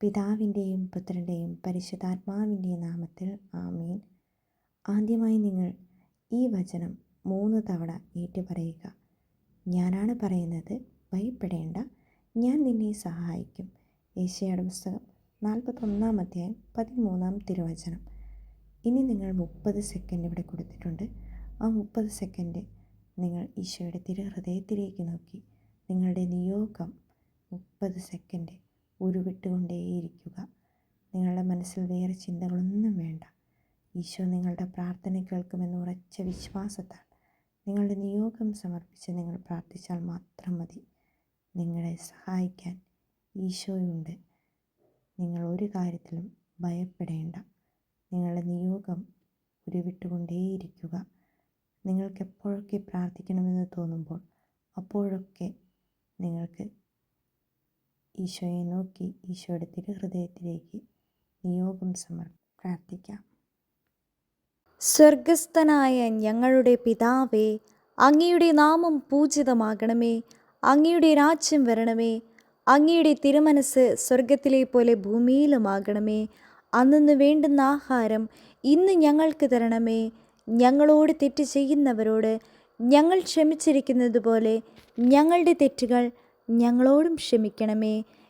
പിതാവിന്റെയും പുത്രന്റെയും പരിശുദ്ധാത്മാവിന്റെയും നാമത്തിൽ ആമീൻ. ആദ്യമായി നിങ്ങൾ ഈ വചനം മൂന്ന് തവണ ഏറ്റുപറയുക. ഞാനാണ് പറയുന്നത് ഭയപ്പെടേണ്ട. ഞാൻ നിന്നെ സഹായിക്കും. ഏഷ്യയുടെ പുസ്തകം നാൽപ്പത്തൊന്നാം അധ്യായം പതിമൂന്നാം തിരുവചനം. ഇനി നിങ്ങൾ മുപ്പത് സെക്കൻഡ് ഇവിടെ കൊടുത്തിട്ടുണ്ട്. ആ മുപ്പത് സെക്കൻഡ് നിങ്ങൾ ഈശോയുടെ തിരുഹൃദയത്തിലേക്ക് നോക്കി. നിങ്ങളുടെ നിയോഗം മുപ്പത് സെക്കൻഡ് ഉരുവിട്ടുകൊണ്ടേയിരിക്കുക. നിങ്ങളുടെ മനസ്സിൽ വേറെ ചിന്തകളൊന്നും വേണ്ട. ഈശോ നിങ്ങളുടെ പ്രാർത്ഥന കേൾക്കുമെന്ന് ഉറച്ച വിശ്വാസത്താൽ നിങ്ങളുടെ നിയോഗം സമർപ്പിച്ച് നിങ്ങൾ പ്രാർത്ഥിച്ചാൽ മാത്രം മതി. നിങ്ങളെ സഹായിക്കാൻ ഈശോയുണ്ട്. നിങ്ങൾ ഒരു കാര്യത്തിലും ഭയപ്പെടേണ്ട. നിങ്ങളുടെ നിയോഗം ഉരുവിട്ടുകൊണ്ടേയിരിക്കുക. നിങ്ങൾക്ക് എപ്പോഴൊക്കെ പ്രാർത്ഥിക്കണമെന്ന് തോന്നുമ്പോൾ അപ്പോഴൊക്കെ നിങ്ങൾക്ക് ഈശോയെ നോക്കി ഈശോയുടെ തിരുഹൃദയത്തിലേക്ക് നിയോഗം സമർ പ്രാർത്ഥിക്കാം. സ്വർഗസ്ഥനായ ഞങ്ങളുടെ പിതാവേ അങ്ങയുടെ നാമം പൂജിതമാകണമേ അങ്ങയുടെ രാജ്യം വരണമേ അങ്ങയുടെ തിരുമനസ് സ്വർഗത്തിലെ പോലെ ഭൂമിയിലുമാകണമേ അന്നു വേണ്ടുന്ന ആഹാരം ഇന്ന് ഞങ്ങൾക്ക് തരണമേ ഞങ്ങളോട് തെറ്റ് ചെയ്യുന്നവരോട് ഞങ്ങൾ ക്ഷമിച്ചിരിക്കുന്നത് പോലെ ഞങ്ങളുടെ തെറ്റുകൾ ഞങ്ങളോടും ക്ഷമിക്കണമേ